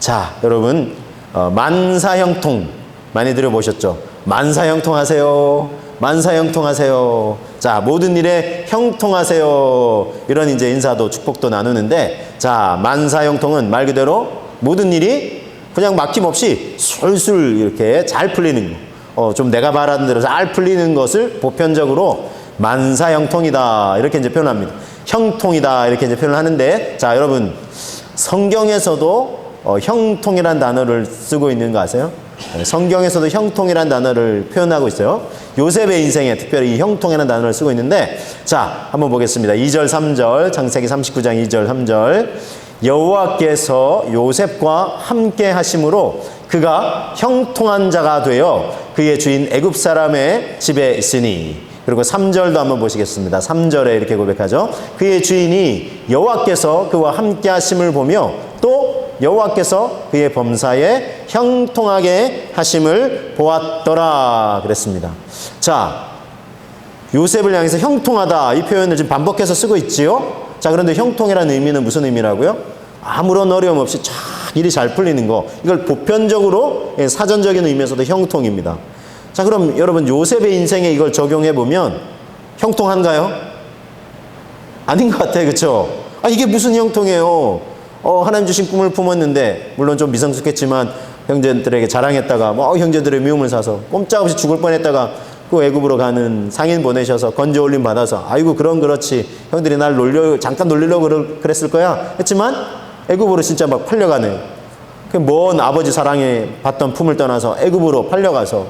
자, 여러분, 어, 만사형통 많이 들어보셨죠? 만사형통 하세요. 만사형통 하세요. 자, 모든 일에 형통하세요. 이런 이제 인사도 축복도 나누는데, 자, 만사형통은 말 그대로 모든 일이 그냥 막힘없이 술술 이렇게 잘 풀리는 거. 어, 좀 내가 바라는 대로 잘 풀리는 것을 보편적으로 만사형통이다. 이렇게 이제 표현합니다. 형통이다. 이렇게 이제 표현을 하는데, 자, 여러분, 성경에서도 어, 형통이란 단어를 쓰고 있는 거 아세요? 네, 성경에서도 형통이란 단어를 표현하고 있어요. 요셉의 인생에 특별히 이 형통이라는 단어를 쓰고 있는데, 자, 한번 보겠습니다. 2절, 3절, 창세기 39장 2절, 3절. 여호와께서 요셉과 함께 하심으로 그가 형통한 자가 되어 그의 주인 애굽 사람의 집에 있으니 그리고 3절도 한번 보시겠습니다. 3절에 이렇게 고백하죠. 그의 주인이 여호와께서 그와 함께 하심을 보며 또 여호와께서 그의 범사에 형통하게 하심을 보았더라 그랬습니다. 자, 요셉을 향해서 형통하다 이 표현을 지금 반복해서 쓰고 있지요. 자, 그런데 형통이라는 의미는 무슨 의미라고요? 아무런 어려움 없이 쫙 일이 잘 풀리는 거. 이걸 보편적으로 예, 사전적인 의미에서도 형통입니다. 자, 그럼 여러분 요셉의 인생에 이걸 적용해 보면 형통한가요? 아닌 것 같아요. 그렇죠? 아, 이게 무슨 형통이에요? 어, 하나님 주신 꿈을 품었는데 물론 좀 미성숙했지만 형제들에게 자랑했다가 뭐 형제들의 미움을 사서 꼼짝없이 죽을 뻔했다가 그 애굽으로 가는 상인 보내셔서 건져 올림 받아서 아이고 그런 그렇지 형들이 날 놀려 잠깐 놀리려고 그랬을 거야 했지만 애굽으로 진짜 막 팔려가네요. 그먼 아버지 사랑에 받던 품을 떠나서 애굽으로 팔려가서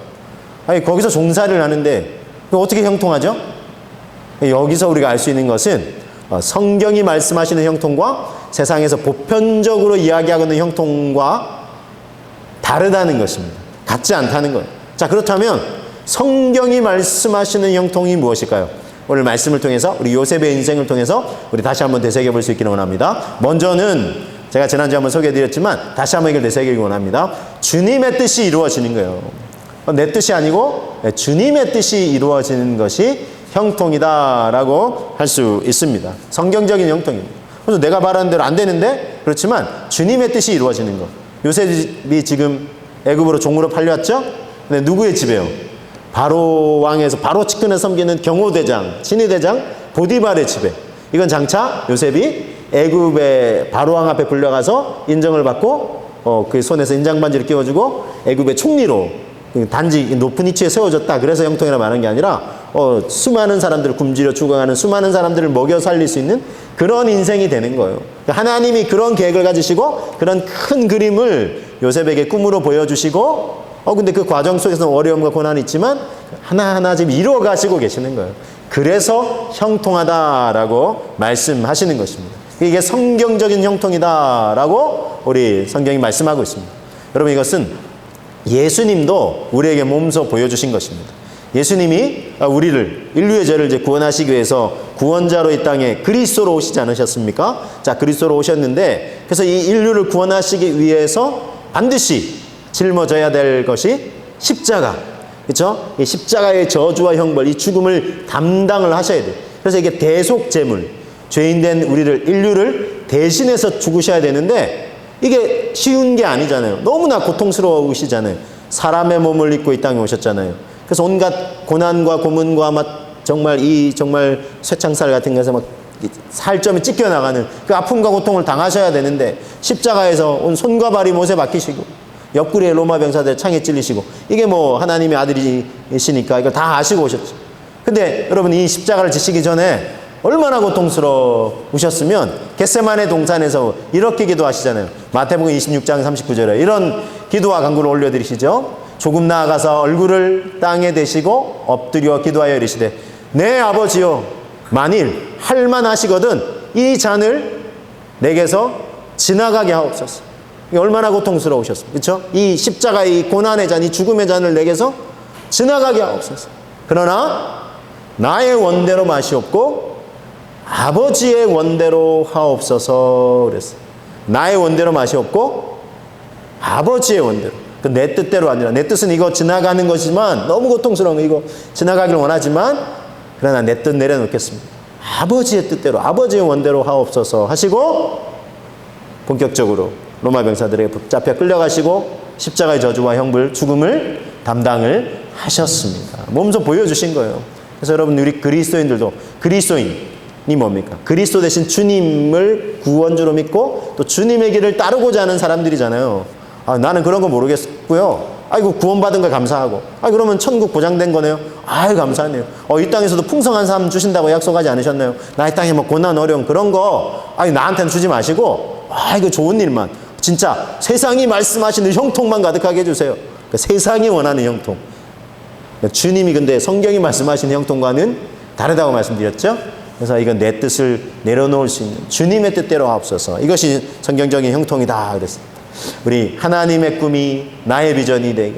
아니 거기서 종사를 하는데 그 어떻게 형통하죠? 여기서 우리가 알 수 있는 것은 어, 성경이 말씀하시는 형통과 세상에서 보편적으로 이야기하고 있는 형통과 다르다는 것입니다. 같지 않다는 거예요. 자, 그렇다면 성경이 말씀하시는 형통이 무엇일까요? 오늘 말씀을 통해서 우리 요셉의 인생을 통해서 우리 다시 한번 되새겨 볼 수 있기를 원합니다. 먼저는 제가 지난주에 한번 소개해 드렸지만 다시 한번 이걸 되새기기 원합니다. 주님의 뜻이 이루어지는 거예요. 어, 내 뜻이 아니고 네, 주님의 뜻이 이루어지는 것이 형통이다라고 할 수 있습니다. 성경적인 형통입니다. 그래서 내가 말하는 대로 안 되는데 그렇지만 주님의 뜻이 이루어지는 것. 요셉이 지금 애굽으로 종으로 팔려왔죠? 근데 누구의 집에요? 바로 왕에서 바로 측근에 섬기는 경호대장, 친위대장 보디발의 집에. 이건 장차 요셉이 애굽의 바로 왕 앞에 불려가서 인정을 받고 어, 그 손에서 인장 반지를 끼워주고 애굽의 총리로 단지 높은 위치에 세워졌다. 그래서 형통이라 말하는 게 아니라 어, 수많은 사람들을 굶주려 죽어가는 수많은 사람들을 먹여 살릴 수 있는 그런 인생이 되는 거예요. 하나님이 그런 계획을 가지시고 그런 큰 그림을 요셉에게 꿈으로 보여주시고 어 근데 그 과정 속에서 어려움과 고난이 있지만 하나하나 지금 이루어 가시고 계시는 거예요. 그래서 형통하다라고 말씀하시는 것입니다. 이게 성경적인 형통이다라고 우리 성경이 말씀하고 있습니다. 여러분 이것은 예수님도 우리에게 몸소 보여주신 것입니다. 예수님이 우리를 인류의 죄를 이제 구원하시기 위해서 구원자로 이 땅에 그리스도로 오시지 않으셨습니까? 자, 그리스도로 오셨는데 그래서 이 인류를 구원하시기 위해서 반드시 짊어져야 될 것이 십자가. 그렇죠? 이 십자가의 저주와 형벌, 이 죽음을 담당을 하셔야 돼요. 그래서 이게 대속 제물, 죄인 된 우리를 인류를 대신해서 죽으셔야 되는데 이게 쉬운 게 아니잖아요. 너무나 고통스러우시잖아요. 사람의 몸을 입고 이 땅에 오셨잖아요. 그래서 온갖 고난과 고문과 막 정말 이 정말 쇠창살 같은 것에 막 살점이 찢겨 나가는 그 아픔과 고통을 당하셔야 되는데 십자가에서 온 손과 발이 못에 박히시고 옆구리에 로마 병사들 창에 찔리시고 이게 뭐 하나님의 아들이시니까 이걸 다 아시고 오셨죠. 근데 여러분 이 십자가를 지시기 전에 얼마나 고통스러우셨으면 겟세만의 동산에서 이렇게 기도하시잖아요. 마태복음 26장 39절에 이런 기도와 간구를 올려드리시죠. 조금 나아가서 얼굴을 땅에 대시고 엎드려 기도하여 이르시되 내 아버지여 만일 할만하시거든 이 잔을 내게서 지나가게 하옵소서. 얼마나 고통스러우셨습니까? 그렇죠? 이 십자가의 이 고난의 잔, 이 죽음의 잔을 내게서 지나가게 하옵소서. 그러나 나의 원대로 마시옵고 아버지의 원대로 하옵소서 그랬어요. 나의 원대로 마시옵고 아버지의 원대로. 그 내 뜻대로 아니라 내 뜻은 이거 지나가는 것이지만 너무 고통스러운 거 이거 지나가길 원하지만 그러나 내 뜻 내려놓겠습니다. 아버지의 뜻대로 아버지의 원대로 하옵소서 하시고 본격적으로 로마 병사들에게 붙잡혀 끌려가시고 십자가의 저주와 형벌, 죽음을 담당을 하셨습니다. 몸소 보여주신 거예요. 그래서 여러분 우리 그리스도인들도 그리스도인이 뭡니까? 그리스도 대신 주님을 구원주로 믿고 또 주님의 길을 따르고자 하는 사람들이잖아요. 아, 나는 그런 거 모르겠고요. 아이고 구원받은 거 감사하고. 아 그러면 천국 보장된 거네요. 아유 감사하네요. 어, 이 땅에서도 풍성한 삶 주신다고 약속하지 않으셨나요? 나이 땅에 뭐 고난 어려움 그런 거 아니 나한테는 주지 마시고 아 이거 좋은 일만 진짜 세상이 말씀하시는 형통만 가득하게 해주세요. 그 세상이 원하는 형통. 주님이 근데 성경이 말씀하시는 형통과는 다르다고 말씀드렸죠? 그래서 이건 내 뜻을 내려놓을 수 있는 주님의 뜻대로 하옵소서. 이것이 성경적인 형통이다 그랬습니다. 우리 하나님의 꿈이 나의 비전이 되게,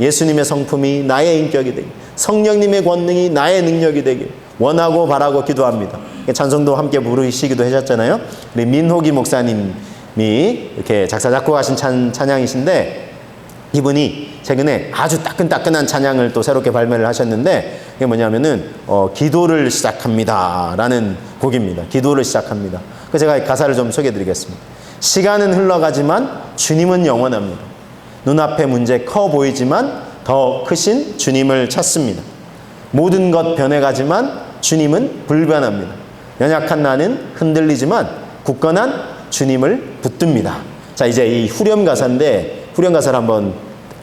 예수님의 성품이 나의 인격이 되게, 성령님의 권능이 나의 능력이 되게 원하고 바라고 기도합니다. 찬송도 함께 부르시기도 하셨잖아요. 우리 민호기 목사님이 이렇게 작사 작곡하신 찬, 찬양이신데 이분이 최근에 아주 따끈따끈한 찬양을 또 새롭게 발매를 하셨는데 이게 뭐냐면은 어, 기도를 시작합니다라는 곡입니다. 기도를 시작합니다. 그래서 제가 가사를 좀 소개해드리겠습니다. 시간은 흘러가지만 주님은 영원합니다. 눈앞의 문제 커 보이지만 더 크신 주님을 찾습니다. 모든 것 변해가지만 주님은 불변합니다. 연약한 나는 흔들리지만 굳건한 주님을 붙듭니다. 자, 이제 이 후렴 가사인데 후렴 가사를 한번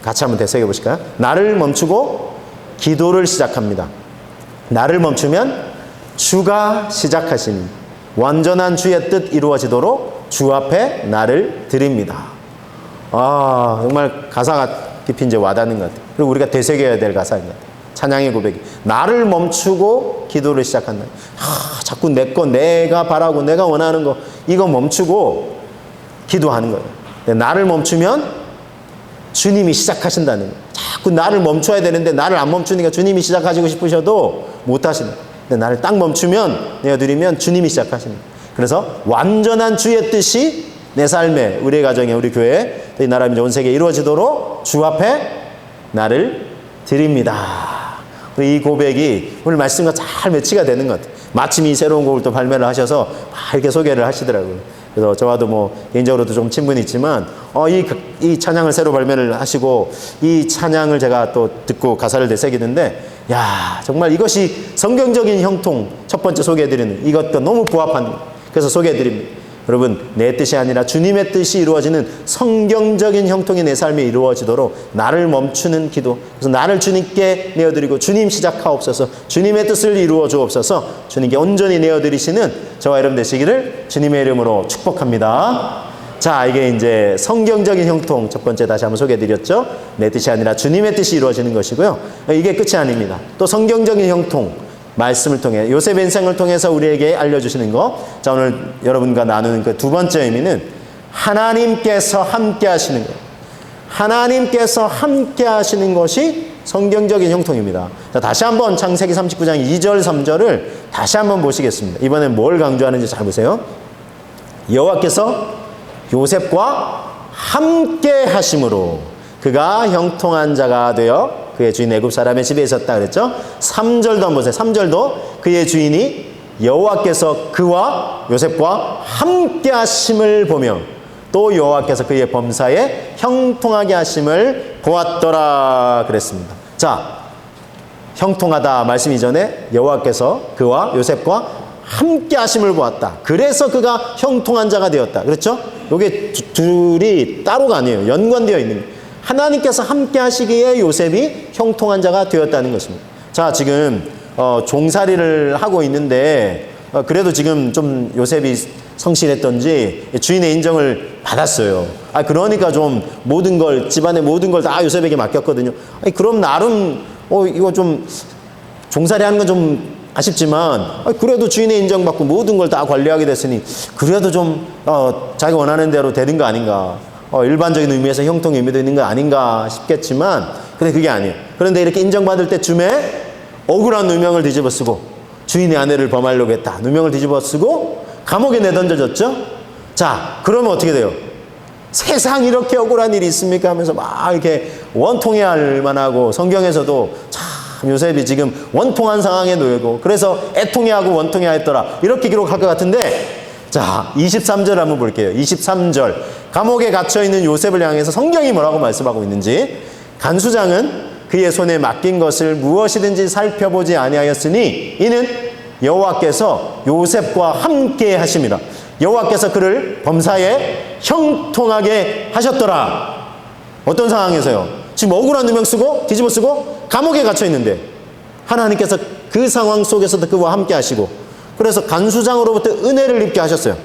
같이 한번 되새겨 보실까요? 나를 멈추고 기도를 시작합니다. 나를 멈추면 주가 시작하시니 완전한 주의 뜻 이루어지도록 주 앞에 나를 드립니다. 아, 정말 가사가 깊이 이제 와닿는 것 같아요. 그리고 우리가 되새겨야 될 가사인 것 같아요. 찬양의 고백이. 나를 멈추고 기도를 시작한다. 아, 자꾸 내 거, 내가 바라고, 내가 원하는 거, 이거 멈추고 기도하는 거예요. 나를 멈추면 주님이 시작하신다는 거예요. 자꾸 나를 멈춰야 되는데 나를 안 멈추니까 주님이 시작하시고 싶으셔도 못 하시는 거예요. 나를 딱 멈추면, 내어드리면 주님이 시작하시는 거예요. 그래서 완전한 주의 뜻이 내 삶에, 우리 가정에, 우리 교회에, 이 나라 민족 온 세계에 이루어지도록 주 앞에 나를 드립니다. 이 고백이 오늘 말씀과 잘 매치가 되는 것 같아요. 마침 이 새로운 곡을 또 발매를 하셔서 막 이렇게 소개를 하시더라고요. 그래서 저와도 뭐 개인적으로도 좀 친분이 있지만 어, 이, 이 찬양을 새로 발매를 하시고 이 찬양을 제가 또 듣고 가사를 되새기는데 야 정말 이것이 성경적인 형통 첫 번째 소개해드리는 이것과 너무 부합한 그래서 소개해드립니다. 여러분 내 뜻이 아니라 주님의 뜻이 이루어지는 성경적인 형통이 내 삶에 이루어지도록 나를 멈추는 기도 그래서 나를 주님께 내어드리고 주님 시작하옵소서 주님의 뜻을 이루어 주옵소서 주님께 온전히 내어드리시는 저와 여러분 되시기를 주님의 이름으로 축복합니다. 자 이게 이제 성경적인 형통 첫 번째 다시 한번 소개해 드렸죠? 내 뜻이 아니라 주님의 뜻이 이루어지는 것이고요. 이게 끝이 아닙니다. 또 성경적인 형통 말씀을 통해 요셉의 인생을 통해서 우리에게 알려주시는 거. 자 오늘 여러분과 나누는 그 두 번째 의미는 하나님께서 함께 하시는 것. 하나님께서 함께 하시는 것이 성경적인 형통입니다. 자, 다시 한번 창세기 39장 2절 3절을 다시 한번 보시겠습니다. 이번엔 뭘 강조하는지 잘 보세요. 여호와께서 요셉과 함께 하심으로 그가 형통한 자가 되어 그의 주인 애굽 사람의 집에 있었다 그랬죠? 3절도 한번 보세요. 3절도 그의 주인이 여호와께서 그와 요셉과 함께 하심을 보며 또 여호와께서 그의 범사에 형통하게 하심을 보았더라 그랬습니다. 자, 형통하다 말씀 이전에 여호와께서 그와 요셉과 함께 하심을 보았다. 그래서 그가 형통한 자가 되었다. 그렇죠? 이게 둘이 따로가 아니에요. 연관되어 있는. 하나님께서 함께 하시기에 요셉이 형통한 자가 되었다는 것입니다. 자, 지금 어, 종살이를 하고 있는데 어, 그래도 지금 좀 요셉이 성실했던지 주인의 인정을 받았어요. 아, 그러니까 좀 모든 걸 집안의 모든 걸 다 요셉에게 맡겼거든요. 아니, 그럼 나름 어, 이거 좀 종살이 하는 건 좀 아쉽지만 아, 그래도 주인의 인정받고 모든 걸 다 관리하게 됐으니 그래도 좀 어, 자기가 원하는 대로 되는 거 아닌가. 어, 일반적인 의미에서 형통의 의미도 있는 거 아닌가 싶겠지만 근데 그게 아니에요. 그런데 이렇게 인정받을 때쯤에 억울한 누명을 뒤집어 쓰고 주인의 아내를 범하려고 했다. 누명을 뒤집어 쓰고 감옥에 내던져졌죠. 자, 그러면 어떻게 돼요? 세상 이렇게 억울한 일이 있습니까? 하면서 막 이렇게 원통해야 할 만하고 성경에서도 참 요셉이 지금 원통한 상황에 놓이고 그래서 애통해하고 원통해야 했더라. 이렇게 기록할 것 같은데 자, 23절 한번 볼게요. 23절. 감옥에 갇혀 있는 요셉을 향해서 성경이 뭐라고 말씀하고 있는지 간수장은 그의 손에 맡긴 것을 무엇이든지 살펴보지 아니하였으니 이는 여호와께서 요셉과 함께 하심이라. 여호와께서 그를 범사에 형통하게 하셨더라. 어떤 상황에서요? 지금 억울한 누명 쓰고 뒤집어 쓰고 감옥에 갇혀 있는데 하나님께서 그 상황 속에서도 그와 함께 하시고 그래서 간수장으로부터 은혜를 입게 하셨어요.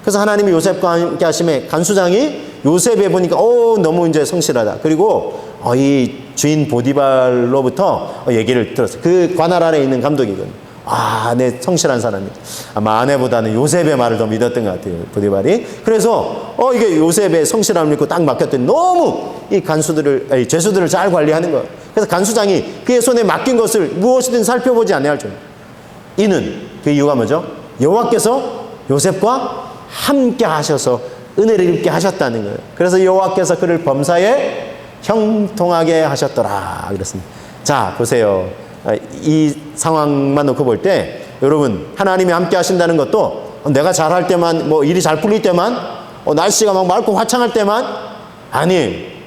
그래서 하나님이 요셉과 함께 하심에 간수장이 요셉에 보니까 어 너무 이제 성실하다. 그리고 어, 이 주인 보디발로부터 얘기를 들었어요. 그 관할 아래 있는 감독이거든요. 아, 내 성실한 사람이다. 아마 아내보다는 요셉의 말을 더 믿었던 것 같아요. 보디발이. 그래서 어 이게 요셉의 성실함을 믿고 딱 맡겼더니 너무 이 간수들을 아니, 죄수들을 잘 관리하는 거예요. 그래서 간수장이 그의 손에 맡긴 것을 무엇이든 살펴보지 않아야 할 줄. 이는 그 이유가 뭐죠? 여호와께서 요셉과 함께 하셔서 은혜를 입게 하셨다는 거예요. 그래서 여호와께서 그를 범사에 형통하게 하셨더라 그랬습니다. 자 보세요. 아, 이 상황만 놓고 볼 때 여러분 하나님이 함께 하신다는 것도 내가 잘할 때만 뭐 일이 잘 풀릴 때만 어, 날씨가 막 맑고 화창할 때만 아니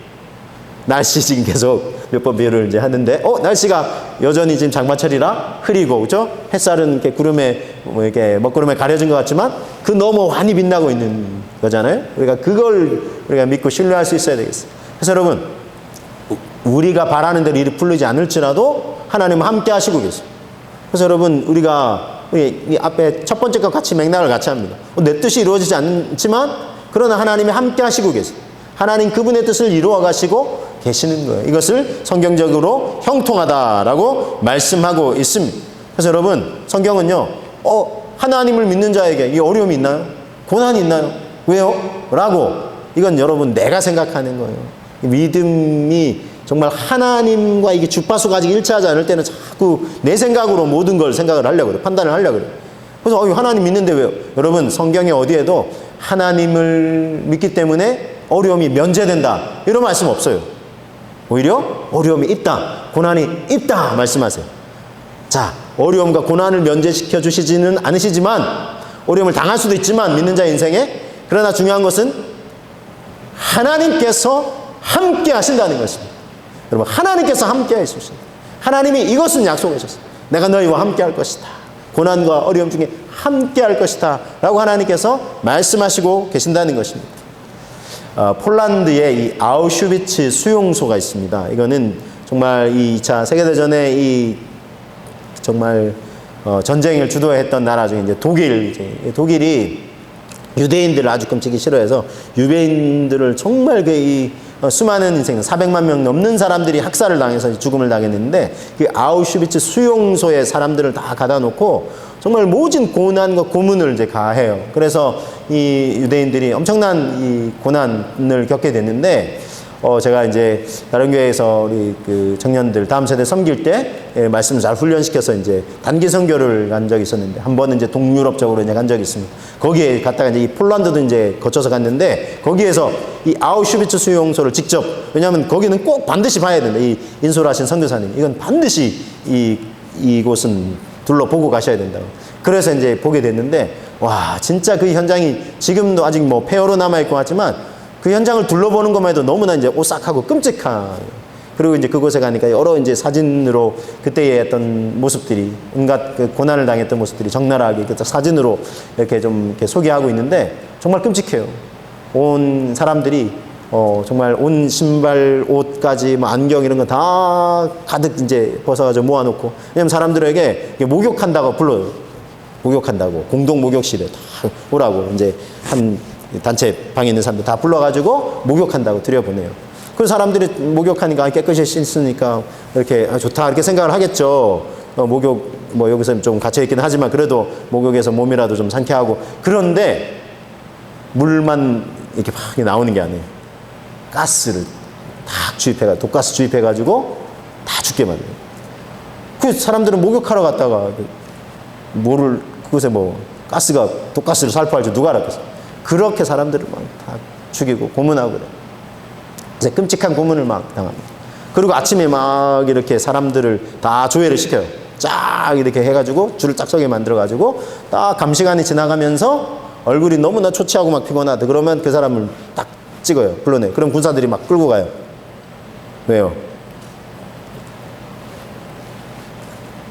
날씨 지금 계속 몇 번 비유를 이제 하는데, 어, 날씨가 여전히 지금 장마철이라 흐리고, 그죠? 햇살은 이렇게 구름에, 뭐 이렇게 먹구름에 가려진 것 같지만, 그 너무 환히 빛나고 있는 거잖아요? 우리가 그걸 우리가 믿고 신뢰할 수 있어야 되겠어요. 그래서 여러분, 우리가 바라는 대로 일이 풀리지 않을지라도 하나님은 함께 하시고 계세요. 그래서 여러분, 우리가 이 앞에 첫 번째 것 같이 맥락을 같이 합니다. 어, 내 뜻이 이루어지지 않지만, 그러나 하나님이 함께 하시고 계세요. 하나님 그분의 뜻을 이루어 가시고 계시는 거예요. 이것을 성경적으로 형통하다라고 말씀하고 있습니다. 그래서 여러분, 성경은요, 어, 하나님을 믿는 자에게 이 어려움이 있나요? 고난이 있나요? 왜요? 라고 이건 여러분 내가 생각하는 거예요. 믿음이 정말 하나님과 이게 주파수가 아직 일치하지 않을 때는 자꾸 내 생각으로 모든 걸 생각을 하려고 그래요. 판단을 하려고 그래요. 그래서 어, 하나님 믿는데 왜요? 여러분 성경에 어디에도 하나님을 믿기 때문에 어려움이 면제된다. 이런 말씀 없어요. 오히려 어려움이 있다. 고난이 있다. 말씀하세요. 자, 어려움과 고난을 면제시켜 주시지는 않으시지만 어려움을 당할 수도 있지만 믿는 자 인생에 그러나 중요한 것은 하나님께서 함께 하신다는 것입니다. 여러분, 하나님께서 함께 하십니다. 하나님이 이것은 약속하셨어요. 내가 너희와 함께 할 것이다. 고난과 어려움 중에 함께 할 것이다. 라고 하나님께서 말씀하시고 계신다는 것입니다. 어, 폴란드에 이 아우슈비츠 수용소가 있습니다. 이거는 정말 이 2차 세계대전에 이 정말 어, 전쟁을 주도했던 나라 중에 이제 독일, 이제 독일이 유대인들을 아주 끔찍이 싫어해서 유대인들을 정말 그이 어, 수많은 인생 400만 명 넘는 사람들이 학살을 당해서 죽음을 당했는데 그 아우슈비츠 수용소에 사람들을 다 가다 놓고 정말 모진 고난과 고문을 이제 가해요. 그래서 이 유대인들이 엄청난 이 고난을 겪게 됐는데 어, 제가 이제 다른 교회에서 우리 그 청년들 다음 세대 섬길 때 예, 말씀을 잘 훈련시켜서 이제 단기 선교를 간 적이 있었는데 한 번은 이제 동유럽 쪽으로 이제 간 적이 있습니다. 거기에 갔다가 이제 이 폴란드도 이제 거쳐서 갔는데 거기에서 이 아우슈비츠 수용소를 직접 왜냐하면 거기는 꼭 반드시 봐야 된다. 이 인솔하신 선교사님 이건 반드시 이 이곳은 둘러보고 가셔야 된다고. 그래서 이제 보게 됐는데 와 진짜 그 현장이 지금도 아직 뭐 폐허로 남아 있고 하지만 그 현장을 둘러보는 것만 해도 너무나 이제 오싹하고 끔찍한 그리고 이제 그곳에 가니까 여러 이제 사진으로 그때의 어떤 모습들이 온갖 그 고난을 당했던 모습들이 적나라하게 그 사진으로 이렇게 좀 이렇게 소개하고 있는데 정말 끔찍해요. 온 사람들이 어 정말 온 신발 옷까지 뭐 안경 이런 거 다 가득 이제 벗어가지고 모아놓고 왜냐면 사람들에게 목욕한다고 불러요. 목욕한다고 공동 목욕실에 다 오라고 이제 한 단체 방에 있는 사람들 다 불러가지고 목욕한다고 들여보내요. 그 사람들이 목욕하니까 깨끗이 씻으니까 이렇게 아, 좋다 이렇게 생각을 하겠죠. 어, 목욕 뭐 여기서 좀 갇혀 있긴 하지만 그래도 목욕에서 몸이라도 좀 상쾌하고 그런데 물만 이렇게 막 나오는 게 아니에요. 가스를 다 주입해가 독가스 주입해가지고 다 죽게 만들어요. 그 사람들은 목욕하러 갔다가 뭐를 그곳에 뭐 가스가 독가스를 살포할 줄 누가 알았겠어. 그렇게 사람들을 막 다 죽이고 고문하고 그래. 이제 끔찍한 고문을 막 당합니다. 그리고 아침에 막 이렇게 사람들을 다 조회를 시켜요. 쫙 이렇게 해가지고 줄을 짝 서게 만들어가지고 딱 감시관이 지나가면서 얼굴이 너무나 초췌하고 막 피곤하다. 그러면 그 사람을 딱 찍어요. 불러내요. 그럼 군사들이 막 끌고 가요. 왜요?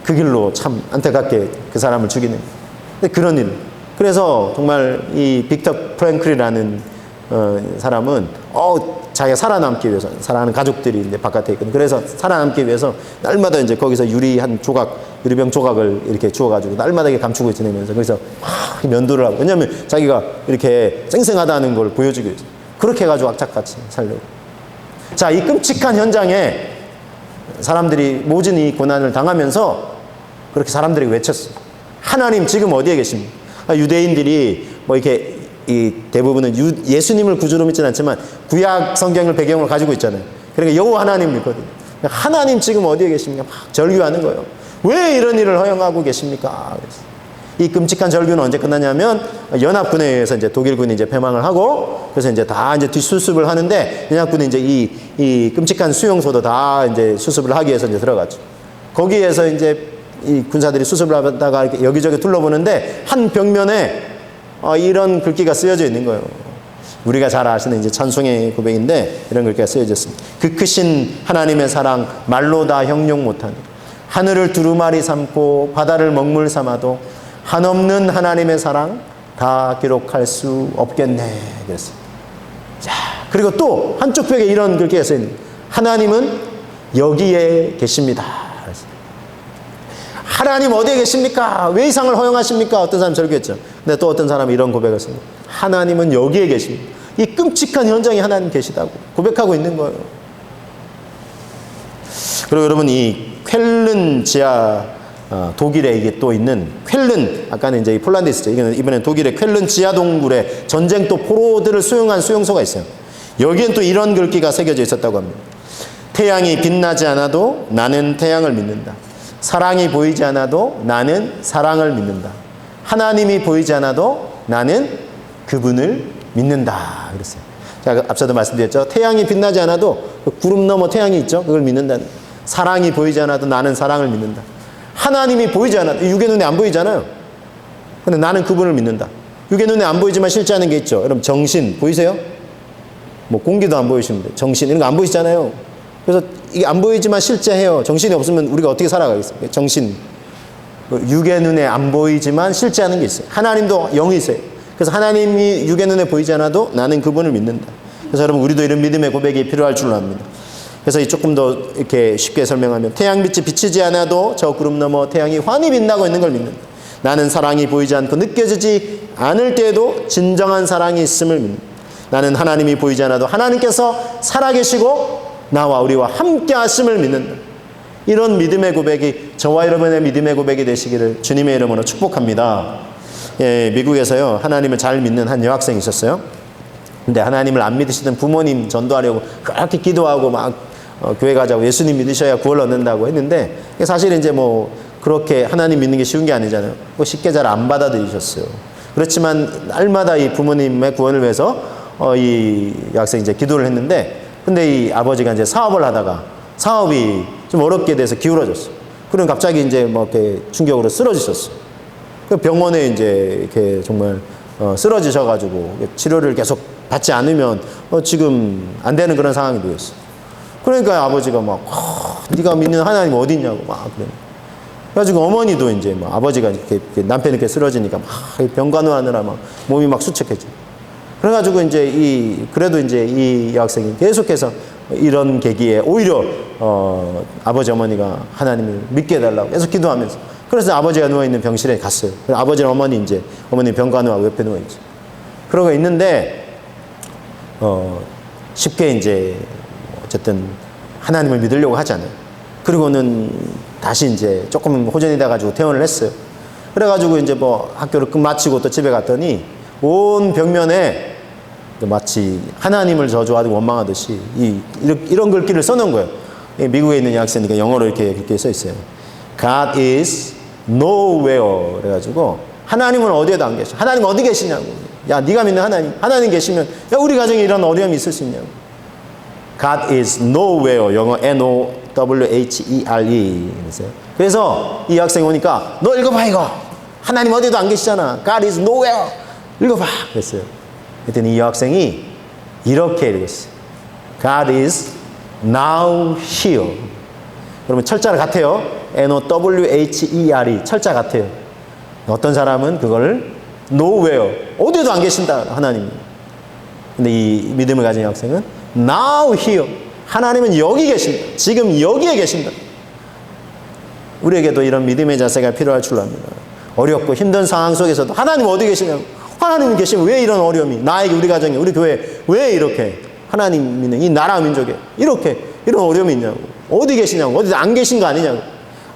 그 길로 참 안타깝게 그 사람을 죽이는. 근데 그런 일. 그래서 정말 이 빅터 프랭클이라는 어, 사람은 어 자기가 살아남기 위해서 사랑하는 가족들이 이제 바깥에 있거든. 그래서 살아남기 위해서 날마다 이제 거기서 유리 한 조각 유리병 조각을 이렇게 주워가지고 날마다 이렇게 감추고 지내면서 그래서 막 면도를 하고 왜냐하면 자기가 이렇게 쌩쌩하다는 걸 보여주기 위해서 그렇게 해가지고 악착같이 살려고. 자, 이 끔찍한 현장에 사람들이 모진 이 고난을 당하면서 그렇게 사람들이 외쳤어. 하나님 지금 어디에 계십니까? 아, 유대인들이 뭐 이렇게 이 대부분은 유, 예수님을 구주로 믿지는 않지만 구약 성경을 배경으로 가지고 있잖아요. 그러니까 여호와 하나님 믿거든요. 하나님 지금 어디에 계십니까? 막 절규하는 거예요. 왜 이런 일을 허용하고 계십니까? 그래서 이 끔찍한 절규는 언제 끝나냐면 연합군에 의해서 이제 독일군이 이제 패망을 하고 그래서 이제 다 이제 뒷수습을 하는데 연합군이 이제 이, 이 끔찍한 수용소도 다 이제 수습을 하기 위해서 이제 들어갔죠. 거기에서 이제 이 군사들이 수습을 하다가 여기저기 둘러보는데 한 벽면에 어, 이런 글귀가 쓰여져 있는 거예요. 우리가 잘 아시는 이제 찬송의 고백인데 이런 글귀가 쓰여져 있습니다. 그 크신 하나님의 사랑 말로 다 형용 못하니 하늘을 두루마리 삼고 바다를 먹물 삼아도 한없는 하나님의 사랑 다 기록할 수 없겠네 그랬어요. 자 그리고 또 한쪽 벽에 이런 글귀가 쓰여 있는 하나님은 여기에 계십니다. 하나님 어디에 계십니까? 왜 이상을 허용하십니까? 어떤 사람이 절규했죠. 근데 또 어떤 사람이 이런 고백을 했습니다. 하나님은 여기에 계십니다. 이 끔찍한 현장에 하나님 계시다고 고백하고 있는 거예요. 그리고 여러분 이 쾰른 지하 어, 독일에 이게 또 있는 쾰른 아까는 이제 이 폴란드에 있었죠. 이거는 이번에 독일의 쾰른 지하 동굴에 전쟁터 포로들을 수용한 수용소가 있어요. 여기엔 또 이런 글귀가 새겨져 있었다고 합니다. 태양이 빛나지 않아도 나는 태양을 믿는다. 사랑이 보이지 않아도 나는 사랑을 믿는다. 하나님이 보이지 않아도 나는 그분을 믿는다. 그랬어요. 자, 앞서도 말씀드렸죠. 태양이 빛나지 않아도 그 구름 너머 태양이 있죠. 그걸 믿는다는. 사랑이 보이지 않아도 나는 사랑을 믿는다. 하나님이 보이지 않아도 육의 눈에 안 보이잖아요. 근데 나는 그분을 믿는다. 육의 눈에 안 보이지만 실제 하는 게 있죠. 여러분 정신 보이세요? 뭐 공기도 안 보이시는데 정신 이런 거 안 보이시잖아요. 그래서 이게 안 보이지만 실제 해요. 정신이 없으면 우리가 어떻게 살아가겠어요? 정신. 육의 눈에 안 보이지만 실제 하는 게 있어요. 하나님도 영이 있어요. 그래서 하나님이 육의 눈에 보이지 않아도 나는 그분을 믿는다. 그래서 여러분 우리도 이런 믿음의 고백이 필요할 줄로 압니다. 그래서 이 조금 더 이렇게 쉽게 설명하면 태양빛이 비치지 않아도 저 구름 너머 태양이 환히 빛나고 있는 걸 믿는다. 나는 사랑이 보이지 않고 느껴지지 않을 때에도 진정한 사랑이 있음을 믿는다. 나는 하나님이 보이지 않아도 하나님께서 살아계시고 나와 우리와 함께 하심을 믿는다. 이런 믿음의 고백이 저와 여러분의 믿음의 고백이 되시기를 주님의 이름으로 축복합니다. 예, 미국에서요, 하나님을 잘 믿는 한 여학생이 있었어요. 근데 하나님을 안 믿으시던 부모님 전도하려고 그렇게 기도하고 막 어, 교회 가자고 예수님 믿으셔야 구원 얻는다고 했는데 사실 이제 뭐 그렇게 하나님 믿는 게 쉬운 게 아니잖아요. 뭐 쉽게 잘 안 받아들이셨어요. 그렇지만 날마다 이 부모님의 구원을 위해서 어, 이 여학생이 이제 기도를 했는데 근데 이 아버지가 이제 사업을 하다가 사업이 좀 어렵게 돼서 기울어졌어. 그럼 갑자기 이제 뭐 이렇게 충격으로 쓰러지셨어. 그 병원에 이제 이렇게 정말 어, 쓰러지셔가지고 치료를 계속 받지 않으면 어, 지금 안 되는 그런 상황이 되었어. 그러니까 아버지가 막 어, 네가 믿는 하나님 어디 있냐고 막 그래. 그래가지고 어머니도 이제 막 아버지가 이렇게, 남편이 이렇게 쓰러지니까 막 병간호하느라 막 몸이 막 수척해져. 그래가지고 이제 이 그래도 이제 이 여학생이 계속해서 이런 계기에 오히려 어, 아버지 어머니가 하나님을 믿게 해달라고 계속 기도하면서 그래서 아버지가 누워 있는 병실에 갔어요. 아버지는 어머니 이제 어머니 병간호하고 옆에 누워 있죠. 그러고 있는데 어, 쉽게 이제 어쨌든 하나님을 믿으려고 하잖아요. 그리고는 다시 이제 조금 호전이 돼가지고 퇴원을 했어요. 그래가지고 이제 뭐 학교를 끝 마치고 또 집에 갔더니 온 벽면에 마치 하나님을 저주하고 원망하듯이 이, 이런 글귀를 써놓은 거예요. 미국에 있는 학생이니까 영어로 이렇게 이렇게 써 있어요. God is nowhere. 그래가지고 하나님은 어디에도 안 계셔. 하나님 어디 계시냐고. 야, 네가 믿는 하나님. 하나님 계시면 야, 우리 가정에 이런 어려움이 있을 수 있냐고. God is nowhere. 영어 N-O-W-H-E-R-E. 그래서 이 학생이 오니까 너 읽어봐 이거. 하나님 어디도 안 계시잖아. God is nowhere. 읽어봐 그랬어요. 그랬더니 이 여학생이 이렇게 읽었어요. God is now here. 그러면 철자 같아요. N-O-W-H-E-R-E. 철자 같아요. 어떤 사람은 그걸 nowhere. 어디도 안 계신다. 하나님. 근데 이 믿음을 가진 학생은 now here. 하나님은 여기 계신다. 지금 여기에 계신다. 우리에게도 이런 믿음의 자세가 필요할 줄 압니다. 어렵고 힘든 상황 속에서도 하나님 어디 계시냐고. 하나님 계시면 왜 이런 어려움이 나에게 우리 가정에 우리 교회 왜 이렇게 하나님 믿는 이 나라 민족에 이렇게 이런 어려움이 있냐고. 어디 계시냐고. 어디 안 계신 거 아니냐고.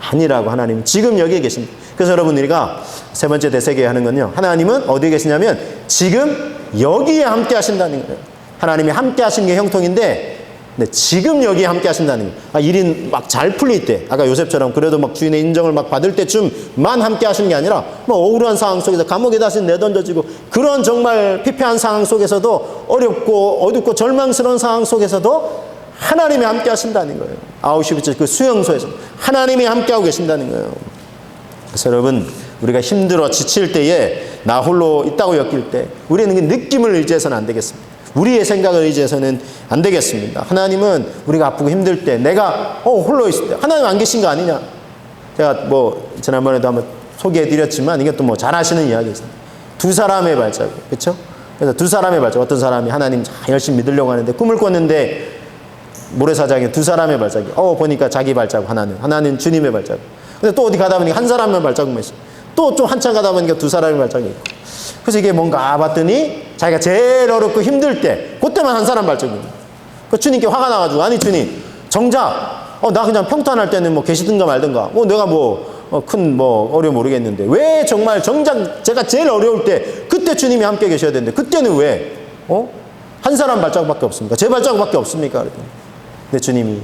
아니라고 하나님 지금 여기에 계십니다. 그래서 여러분 우리가 세 번째 대세계 하는 건요. 하나님은 어디에 계시냐면 지금 여기에 함께 하신다는 거예요. 하나님이 함께 하신 게 형통인데 네, 지금 여기에 함께 하신다는 거예요. 아, 일이 막 잘 풀릴 때, 아까 요셉처럼 그래도 막 주인의 인정을 막 받을 때쯤만 함께 하시는 게 아니라 뭐 억울한 상황 속에서 감옥에 다시 내던져지고 그런 정말 피폐한 상황 속에서도 어렵고 어둡고 절망스러운 상황 속에서도 하나님이 함께 하신다는 거예요. 아우슈비츠 그 수용소에서 하나님이 함께 하고 계신다는 거예요. 그래서 여러분 우리가 힘들어 지칠 때에 나 홀로 있다고 엮일 때 우리는 그 느낌을 의지해서는 안 되겠습니다. 우리의 생각을 의지해서는 안 되겠습니다. 하나님은 우리가 아프고 힘들 때 내가 어 홀로 있을 때 하나님 안 계신 거 아니냐? 제가 뭐 지난번에도 한번 소개해 드렸지만 이것도 뭐잘 아시는 이야기입니다. 두 사람의 발자국. 그렇죠? 그래서 두 사람의 발자국. 어떤 사람이 하나님 잘 열심히 믿으려고 하는데 꿈을 꿨는데 모래사장에 두 사람의 발자국. 어, 보니까 자기 발자국 하나는. 하나는 주님의 발자국. 근데 또 어디 가다 보니까 한 사람의 발자국만 있어. 또 좀 한참 가다 보니까 두 사람의 발자국이 있고. 그래서 이게 뭔가 봤더니 자기가 제일 어렵고 힘들 때, 그때만 한 사람 발자국입니다. 그 주님께 화가 나가지고, 아니, 주님, 정작, 어, 나 그냥 평탄할 때는 뭐 계시든가 말든가, 뭐 내가 뭐, 어, 큰뭐 어려움 모르겠는데, 왜 정말 정작 제가 제일 어려울 때, 그때 주님이 함께 계셔야 되는데, 그때는 왜, 어? 한 사람 발자국밖에 없습니까? 제 발자국밖에 없습니까? 그랬더니. 근데 주님이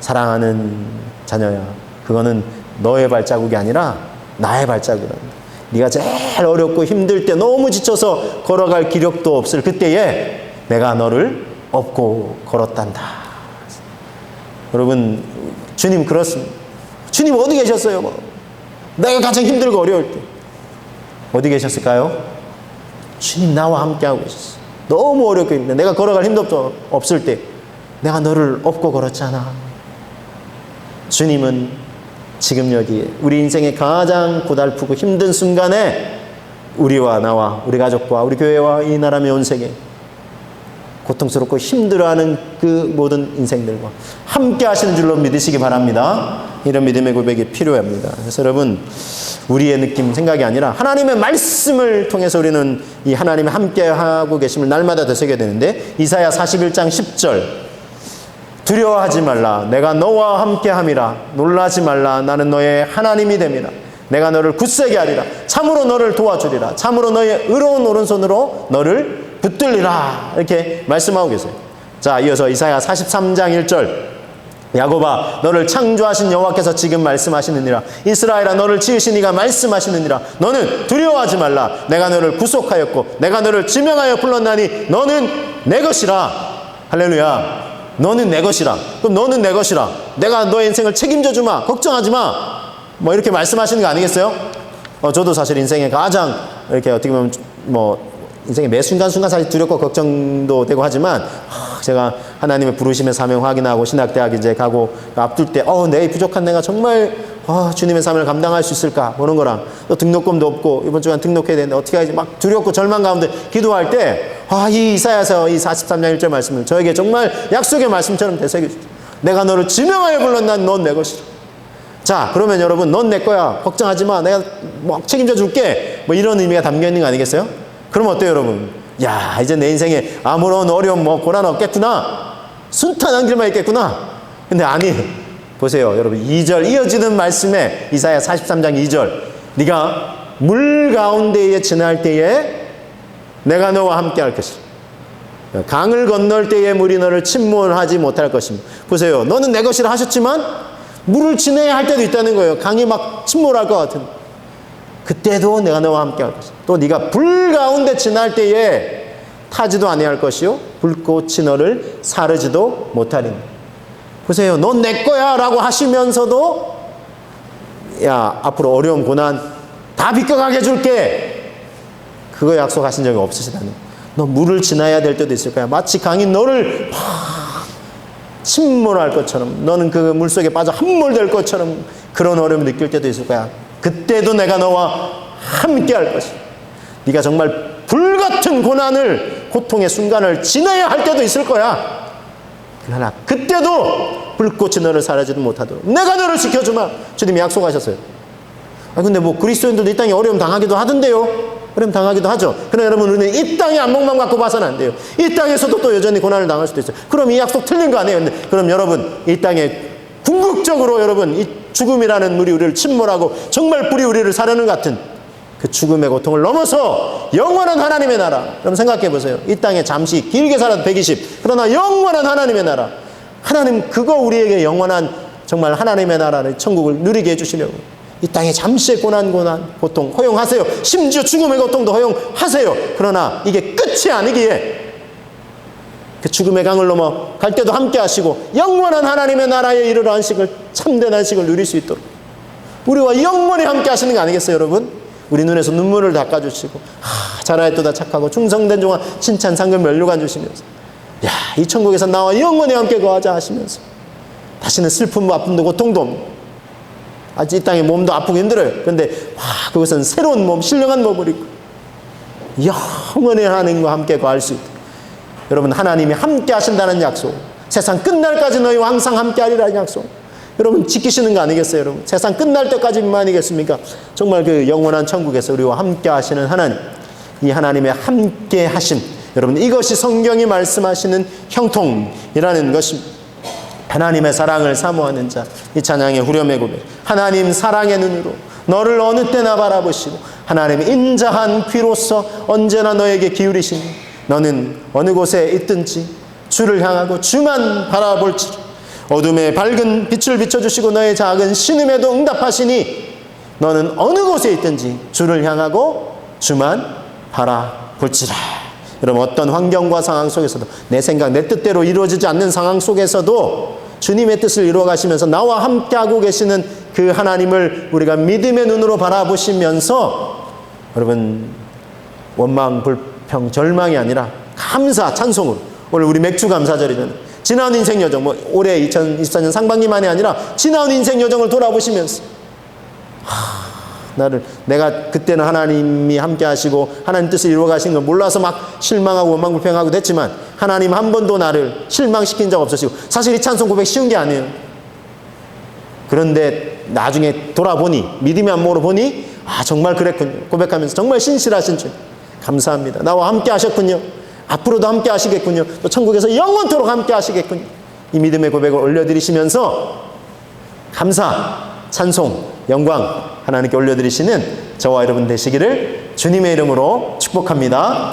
사랑하는 자녀야, 그거는 너의 발자국이 아니라 나의 발자국이란다. 네가 제일 어렵고 힘들 때 너무 지쳐서 걸어갈 기력도 없을 그때에 내가 너를 업고 걸었단다. 여러분, 주님 그렇습니다. 주님 어디 계셨어요? 뭐? 내가 가장 힘들고 어려울 때. 어디 계셨을까요? 주님 나와 함께 하고 계셨어. 너무 어렵고 힘들 내가 걸어갈 힘도 없을 때 내가 너를 업고 걸었잖아. 주님은 지금 여기 우리 인생의 가장 고달프고 힘든 순간에 우리와 나와 우리 가족과 우리 교회와 이 나라의 온 세계 고통스럽고 힘들어하는 그 모든 인생들과 함께 하시는 줄로 믿으시기 바랍니다. 이런 믿음의 고백이 필요합니다. 그래서 여러분 우리의 느낌 생각이 아니라 하나님의 말씀을 통해서 우리는 이 하나님이 함께 하고 계심을 날마다 되새겨야 되는데 이사야 41장 10절 두려워하지 말라. 내가 너와 함께 함이라. 놀라지 말라. 나는 너의 하나님이 됨이라. 내가 너를 굳세게 하리라. 참으로 너를 도와주리라. 참으로 너의 의로운 오른손으로 너를 붙들리라. 이렇게 말씀하고 계세요. 자, 이어서 이사야 43장 1절. 야곱아 너를 창조하신 여호와께서 지금 말씀하시느니라 이스라엘아 너를 지으신 이가 말씀하시느니라 너는 두려워하지 말라 내가 너를 구속하였고 내가 너를 지명하여 불렀나니 너는 내 것이라 할렐루야 너는 내 것이라. 그럼 너는 내 것이라. 내가 너의 인생을 책임져 주마. 걱정하지 마. 뭐 이렇게 말씀하시는 거 아니겠어요? 어, 저도 사실 인생에 가장 이렇게 어떻게 보면 뭐 인생의 매 순간순간 사실 두렵고 걱정도 되고 하지만 아, 제가 하나님의 부르심의 사명 확인하고 신학대학 이제 가고 앞둘 때 어, 내 부족한 내가 정말 아, 주님의 삶을 감당할 수 있을까 보는 거랑 또 등록금도 없고 이번 주간 등록해야 되는데 어떻게 하지 막 두렵고 절망 가운데 기도할 때 아, 이 이사야서 이 43장 1절 말씀을 저에게 정말 약속의 말씀처럼 되새겨 주죠. 내가 너를 지명하여 불렀난 넌 내 것이라. 자, 그러면 여러분 넌 내 거야. 걱정하지 마. 내가 뭐 책임져 줄게. 뭐 이런 의미가 담겨 있는 거 아니겠어요? 그럼 어때요, 여러분? 야, 이제 내 인생에 아무런 어려움 뭐 고난 없겠구나. 순탄한 길만 있겠구나. 근데 아니. 보세요, 여러분. 2절 이어지는 말씀에 이사야 43장 2절. 네가 물 가운데에 지날 때에 내가 너와 함께 할 것이다. 강을 건널 때에 물이 너를 침몰하지 못할 것입니다. 보세요. 너는 내 것이라 하셨지만 물을 지내야 할 때도 있다는 거예요. 강이 막 침몰할 것 같은. 그때도 내가 너와 함께 할 것이다. 또 네가 불 가운데 지날 때에 타지도 아니할 것이요 불꽃이 너를 사르지도 못하리니. 보세요. 넌 내 거야 라고 하시면서도 야 앞으로 어려운 고난 다 비껴가게 해줄게. 그 그거 약속하신 적이 없으시다니. 너 물을 지나야 될 때도 있을 거야. 마치 강이 너를 팍 침몰할 것처럼 너는 그 물속에 빠져 함몰될 것처럼 그런 어려움을 느낄 때도 있을 거야. 그때도 내가 너와 함께 할 것이야. 네가 정말 불같은 고난을 고통의 순간을 지나야 할 때도 있을 거야. 그러나 그때도 불꽃이 너를 사라지도 못하도록 내가 너를 지켜주마. 주님이 약속하셨어요. 아 근데 뭐 그리스도인들도 이 땅에 어려움 당하기도 하던데요. 어려움 당하기도 하죠. 그러나 여러분 우리는 이 땅의 안목만 갖고 봐서는 안 돼요. 이 땅에서도 또 여전히 고난을 당할 수도 있어요. 그럼 이 약속 틀린 거 아니에요? 그럼 여러분 이 땅에 궁극적으로 여러분 이 죽음이라는 물이 우리를 침몰하고 정말 불이 우리를 사려는 것 같은 그 죽음의 고통을 넘어서 영원한 하나님의 나라. 여러분 생각해 보세요. 이 땅에 잠시 길게 살아도 120. 그러나 영원한 하나님의 나라. 하나님 그거 우리에게 영원한 정말 하나님의 나라를 천국을 누리게 해주시려고. 이 땅에 잠시의 고난 고난 고통 허용하세요. 심지어 죽음의 고통도 허용하세요. 그러나 이게 끝이 아니기에 그 죽음의 강을 넘어 갈 때도 함께 하시고 영원한 하나님의 나라에 이르러 안식을 참된 안식을 누릴 수 있도록 우리와 영원히 함께 하시는 거 아니겠어요, 여러분? 우리 눈에서 눈물을 닦아주시고 아, 잘하였도다 착하고 충성된 종아 칭찬 상금 면류관 주시면서 야, 이 천국에서 나와 영원히 함께 거하자 하시면서 다시는 슬픔도 아픔도 고통도 없는 아직 이 땅에 몸도 아프고 힘들어요. 그런데 와, 그것은 새로운 몸, 신령한 몸을 입고 영원히 하나님과 함께 거할 수 있다. 여러분 하나님이 함께 하신다는 약속 세상 끝날까지 너희와 항상 함께 하리라는 약속 여러분 지키시는 거 아니겠어요 여러분? 세상 끝날 때까지만이겠습니까? 정말 그 영원한 천국에서 우리와 함께 하시는 하나님 이 하나님의 함께 하심 여러분 이것이 성경이 말씀하시는 형통이라는 것입니다. 하나님의 사랑을 사모하는 자 이 찬양의 후렴의 고백. 하나님 사랑의 눈으로 너를 어느 때나 바라보시고 하나님의 인자한 귀로서 언제나 너에게 기울이시니 너는 어느 곳에 있든지 주를 향하고 주만 바라볼지 어둠에 밝은 빛을 비춰주시고 너의 작은 신음에도 응답하시니 너는 어느 곳에 있든지 주를 향하고 주만 바라볼지라 여러분 어떤 환경과 상황 속에서도 내 생각 내 뜻대로 이루어지지 않는 상황 속에서도 주님의 뜻을 이루어 가시면서 나와 함께 하고 계시는 그 하나님을 우리가 믿음의 눈으로 바라보시면서 여러분 원망, 불평, 절망이 아니라 감사, 찬송으로 오늘 우리 맥주 감사절이잖아요. 지나온 인생 여정, 뭐 올해 2024년 상반기만이 아니라 지나온 인생 여정을 돌아보시면서 하, 나를 내가 그때는 하나님이 함께 하시고 하나님 뜻을 이루어 가신 걸 몰라서 막 실망하고 원망 불평하고 됐지만 하나님 한 번도 나를 실망시킨 적 없으시고 사실 이 찬송 고백 쉬운 게 아니에요. 그런데 나중에 돌아보니 믿음의 안목으로 보니 아 정말 그랬군요. 고백하면서 정말 신실하신 주 감사합니다. 나와 함께 하셨군요. 앞으로도 함께 하시겠군요. 또 천국에서 영원토록 함께 하시겠군요. 이 믿음의 고백을 올려드리시면서 감사, 찬송, 영광 하나님께 올려드리시는 저와 여러분 되시기를 주님의 이름으로 축복합니다.